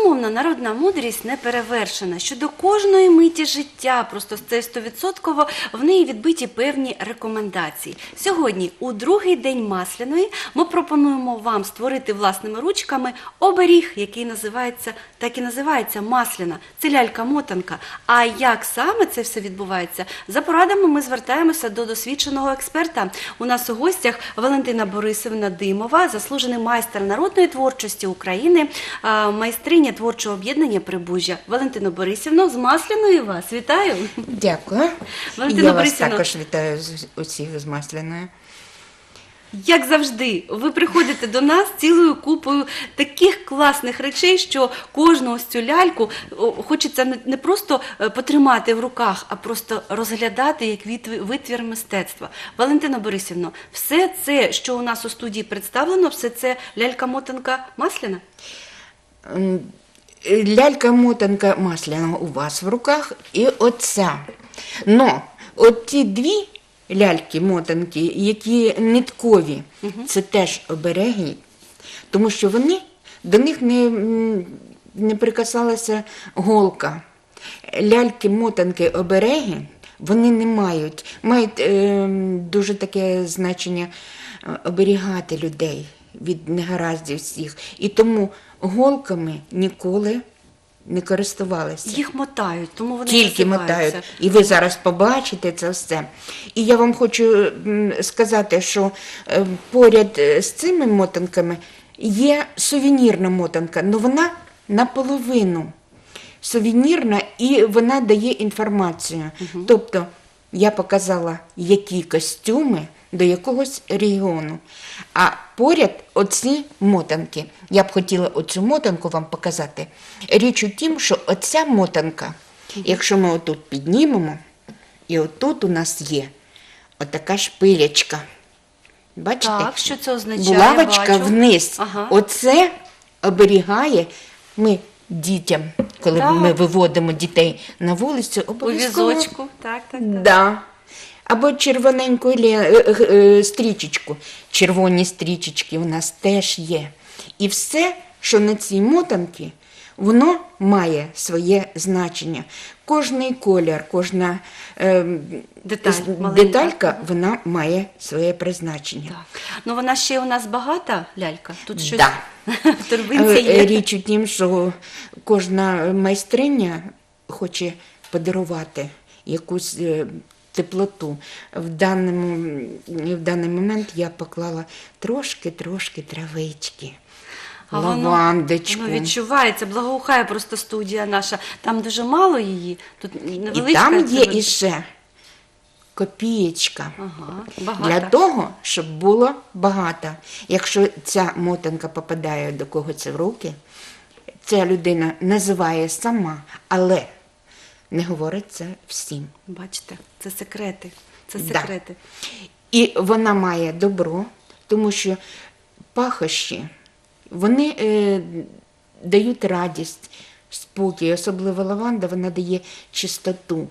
Безумовно, народна мудрість не перевершена. Що до кожної миті життя, просто це стовідсотково в неї відбиті певні рекомендації. Сьогодні, у другий день масляної, ми пропонуємо вам створити власними ручками оберіг, який називається так і називається масляна. Це лялька-мотанка. А як саме це все відбувається? За порадами ми звертаємося до досвідченого експерта. У нас у гостях Валентина Борисовна Димова, заслужений майстер народної творчості України, а, майстриня творчого об'єднання Прибужжя. Валентина Борисівна, з масляною вас вітаю. Дякую. Валентина Я вас також вітаю з усіх з масляною. Як завжди, ви приходите до нас цілою купою таких класних речей, що кожну ось цю ляльку хочеться не- не просто е, потримати в руках, а просто розглядати як витвір мистецтва. Валентина Борисівна, все це, що у нас у студії представлено, все це лялька-мотанка масляна? М, Лялька-мотанка масляна у вас в руках і оця. Но от ті дві ляльки-мотанки, які ниткові, це теж обереги, тому що вони до них не, не прикасалася голка. Ляльки-мотанки обереги вони не мають, мають е, дуже таке значення е, оберігати людей від негараздів всіх. І тому голками ніколи не користувалися. Їх мотають, тому вони Тільки мотають. І ви зараз побачите це все. І я вам хочу сказати, що е, поряд е, з цими мотанками є сувенірна мотанка, але вона наполовину сувенірна і вона дає інформацію. Тобто я показала, які костюми до якогось регіону. А поряд оці мотанки. Я б хотіла оцю мотанку вам показати. Річ у тім, що оця мотанка, якщо ми отут піднімемо, і отут у нас є отака шпилячка. Бачите? Так, що це означає? Булавочка Бачу. вниз. Ага. Оце оберігає ми дітям, коли Так. ми виводимо дітей на вулицю, У візочку. Так, так, так. Да. Або червоненьку е, е, стрічечку. Червоні стрічечки у нас теж є. І все, що на цій мотанці, воно має своє значення. Кожний колір, кожна е, Деталь деталька, вона має своє призначення. Так. Ну вона ще у нас багата лялька. Тут щось Да. в торбинці Е, є. Річ у тім, що кожна майстриня хоче подарувати якусь теплоту. В даному, в даний момент я поклала трошки-трошки травички, А воно- лавандочку. Воно відчувається, благоухає просто студія наша. Там дуже мало її. Тут І там є це- іще копієчка. Ага, багато. Для того, щоб було багато. Якщо ця мотанка попадає до когось в руки, ця людина називає сама, але не говорить це всім. Бачите, це секрети. Це Да. секрети. І вона має добро, тому що пахощі вони е, дають радість, спокій, особливо лаванда, вона дає чистоту.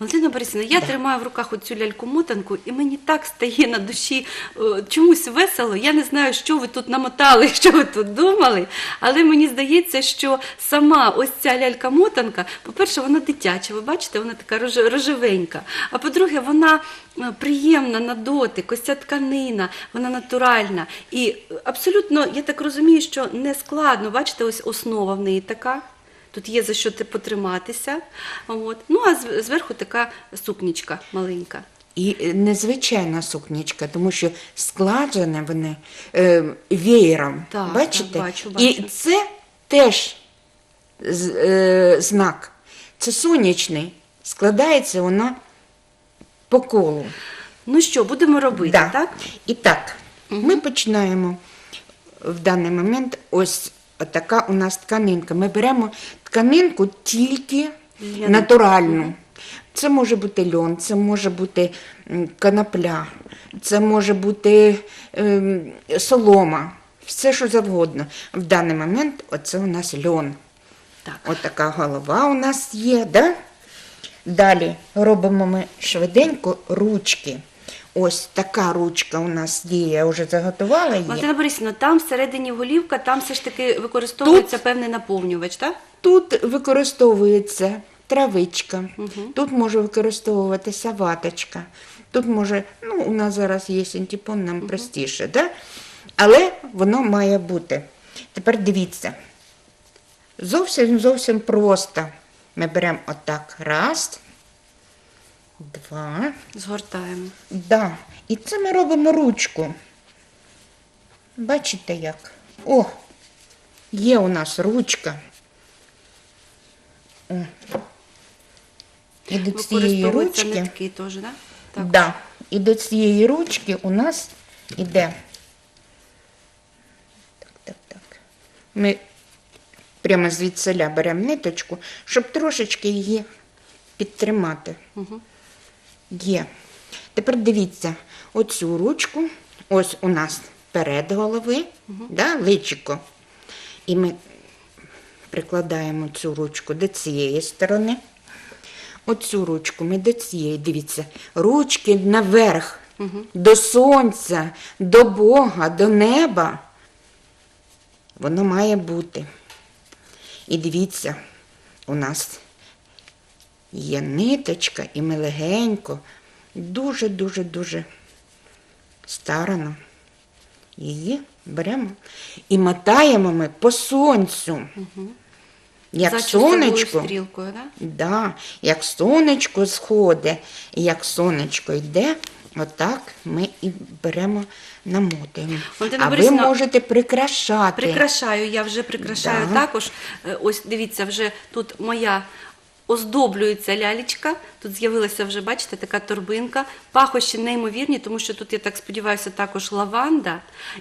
Валентина Борисівна, я тримаю в руках оцю ляльку-мотанку, і мені так стає на душі е, чомусь весело. Я не знаю, що ви тут намотали, що ви тут думали, але мені здається, що сама ось ця лялька-мотанка, по-перше, вона дитяча, ви бачите, вона така рожевенька. А по-друге, вона е, приємна на дотик, ось ця тканина, вона натуральна. І абсолютно, я так розумію, що не складно. Бачите, ось основа в неї така. Тут є за що ти потриматися. От. Ну, а зверху така сукнічка маленька. І е, незвичайна сукнічка, тому що складені вони е, веєром. Так, бачите? так, бачу, І це теж е, знак. Це сонячний. Складається воно по колу. Ну що, будемо робити, Да. так? І так, ми починаємо в даний момент ось така у нас тканинка. Ми беремо тканинку тільки натуральну. Це може бути льон, це може бути м, конопля, це може бути ем, солома, все що завгодно. В даний момент оце у нас льон. Так. От така голова у нас є, да? Далі робимо ми швиденько ручки. Ось така ручка у нас є, я вже заготувала її. Валентина Борисівна, там всередині голівка, там все ж таки використовується певний наповнювач, так? Тут використовується травичка, тут може використовуватися ваточка, тут може, ну, у нас зараз є синтепон, нам простіше, да? але воно має бути. Тепер дивіться. Зовсім зовсім просто. Ми беремо отак. Раз, два. Згортаємо. Да. І це ми робимо ручку. Бачите як? О, є у нас ручка. О. І до цієї ручки. нитки теж, так? Так. Да. І до цієї ручки у нас іде. Так, так, так. Ми прямо звідсиля беремо ниточку, щоб трошечки її підтримати. Угу. Є. Тепер дивіться, оцю ручку, ось у нас перед голови, да, личико. І ми прикладаємо цю ручку до цієї сторони. Оцю ручку ми до цієї, дивіться, ручки наверх, до сонця, до Бога, до неба. Воно має бути. І дивіться, у нас є ниточка, і ми легенько, дуже-дуже дуже старано її беремо і мотаємо ми по сонцю. Як За сонечко. стрілкою, так? Да, як сонечко сходить, як сонечко йде, отак ми і беремо, намотуємо. А ви можете прикрашати. Прикрашаю, я вже прикрашаю Да. також. Е, Ось дивіться, вже тут моя оздоблюється лялечка. Тут з'явилася вже, бачите, така торбинка. Пахощі неймовірні, тому що тут, я так сподіваюся, також лаванда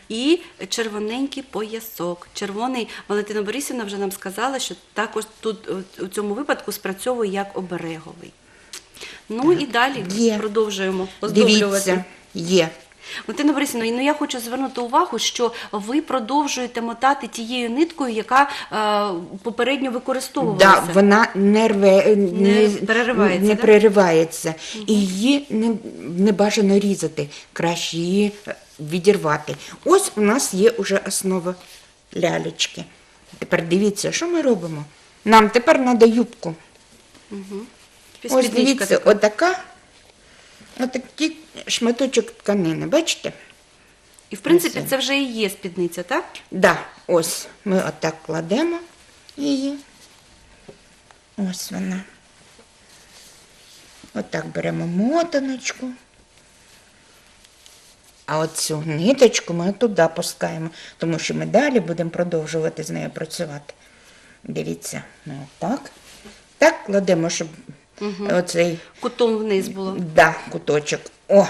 і червоненький поясок. Червоний Валентина Борисівна вже нам сказала, що також тут у цьому випадку спрацьовує як обереговий. Ну і далі Є. продовжуємо оздоблювати. Дивіться, є. Валентина Борисівна, ну я хочу звернути увагу, що ви продовжуєте мотати тією ниткою, яка е, попередньо використовувалася. Да, вона не, рве, не, переривається, не да? переривається. І її не, не бажано різати, краще її е, відірвати. Ось у нас є вже основа лялечки. Тепер дивіться, що ми робимо? Нам тепер треба юбку. Ось Спідничка дивіться, така. отака, отакий шматочок тканини, бачите? І в принципі це вже і є спідниця, так? Да, ось ми отак кладемо її. Ось вона. Отак беремо мотаночку. А оцю ниточку ми туди пускаємо, тому що ми далі будемо продовжувати з нею працювати. Дивіться, ми отак. Так кладемо, щоб оцей Кутом вниз було. Да, куточок. О!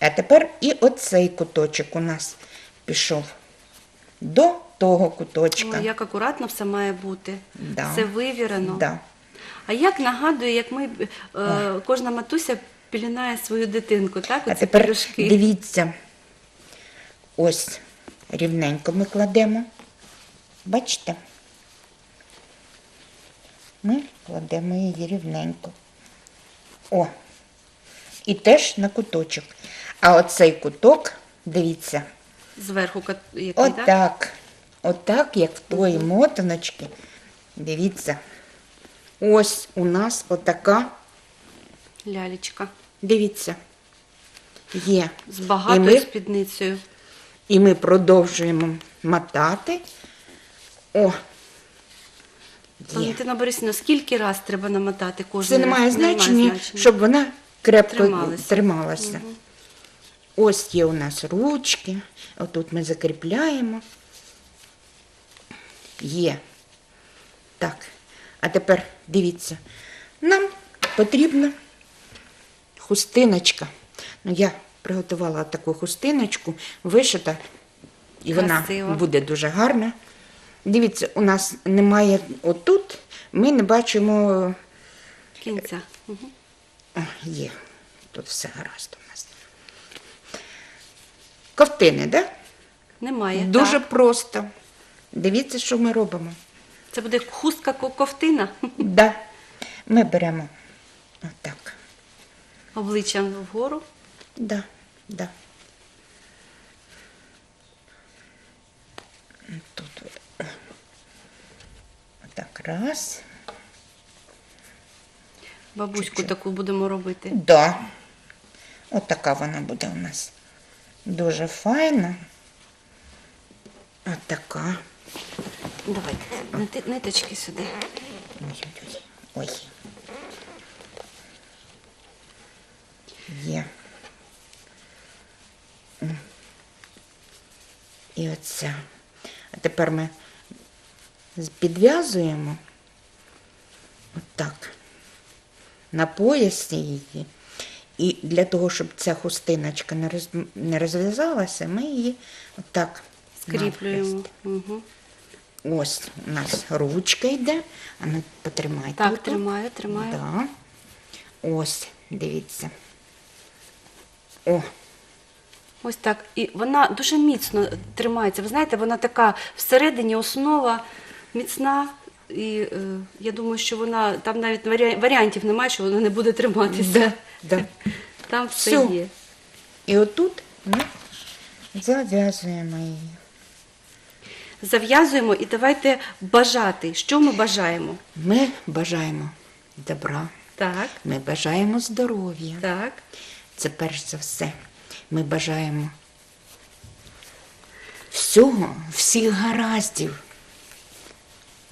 А тепер і оцей куточок у нас пішов до того куточка. О, як акуратно все має бути. Да. Все вивірено. Да. А як нагадує, як ми е, кожна матуся пілінає свою дитинку, так? А тепер пелюшки. дивіться, ось рівненько ми кладемо. Бачите? Ми кладемо її рівненько. О! І теж на куточок. А оцей куток, дивіться, Зверху який, так? Отак. Отак, як в тої мотаночки. Дивіться. Ось у нас отака, Лялечка. дивіться, є. З І багатою ми, спідницею. і ми продовжуємо мотати. О. Валентина Борисівна, скільки раз треба намотати кожен Це не раз? має значення, щоб вона крепко Трималася. трималася. Ось є у нас ручки. Отут ми закріпляємо. Є. Так. А тепер дивіться, нам потрібна хустиночка. Ну, я приготувала таку хустиночку, вишита, і Красиво. вона буде дуже гарна. Дивіться, у нас немає отут, ми не бачимо Кінця. Мгм. о, є. Тут все гаразд у нас. Ковтини, да? Немає. Дуже так. просто. Дивіться, що ми робимо. Це буде хустка ко- ковтина Да. Ми беремо отак. обличчям вгору. Да, да. Тут от. Отак раз. Бабуську Чуть-чуть. таку будемо робити. Да. От така вона буде у нас. Дуже файна. От така. Давайте ниточки сюди. Ой. Є. І оця. А тепер ми підв'язуємо отак на поясі її. І для того, щоб ця хустиночка не, роз... не розв'язалася, ми її отак Скріплюємо. Угу. Ось у нас ручка йде, а ну потримайте. Так, отут. тримаю, тримаю. Да. Ось, дивіться. О, Ось так. І вона дуже міцно тримається. Ви знаєте, вона така всередині основа міцна. І е, я думаю, що вона там навіть варіа- варіантів немає, що вона не буде триматися. Да, да. Там все Всю. є. і отут ми зав'язуємо її. Зав'язуємо і давайте бажати. Що ми бажаємо? Ми бажаємо добра, Так, ми бажаємо здоров'я. так. Це перш за все. Ми бажаємо всього, всіх гараздів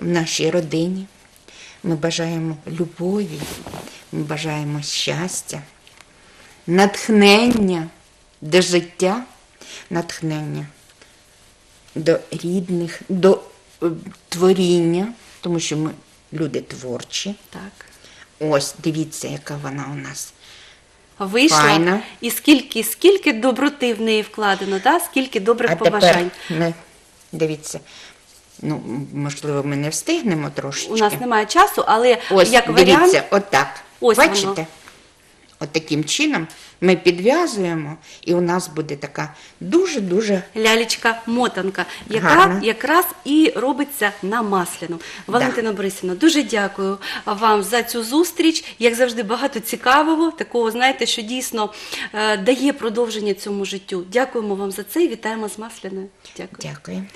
в нашій родині. Ми бажаємо любові, ми бажаємо щастя, натхнення до життя, натхнення до рідних, до е, творіння, тому що ми люди творчі. Так. Ось, дивіться, яка вона у нас. Вийшла. Файно. І скільки, скільки доброти в неї вкладено, да? скільки добрих А побажань. тепер дивіться, ну, можливо, ми не встигнемо трошечки. У нас немає часу, але Ось, як дивіться, варіант, отак. Ось Бачите? воно. От таким чином ми підв'язуємо, і у нас буде така дуже-дуже лялечка мотанка, яка Гарно. якраз і робиться на масляну. Валентина Борисівна, дуже дякую вам за цю зустріч. Як завжди, багато цікавого, такого, знаєте, що дійсно е, дає продовження цьому життю. Дякуємо вам за це і вітаємо з масляною. Дякую. дякую.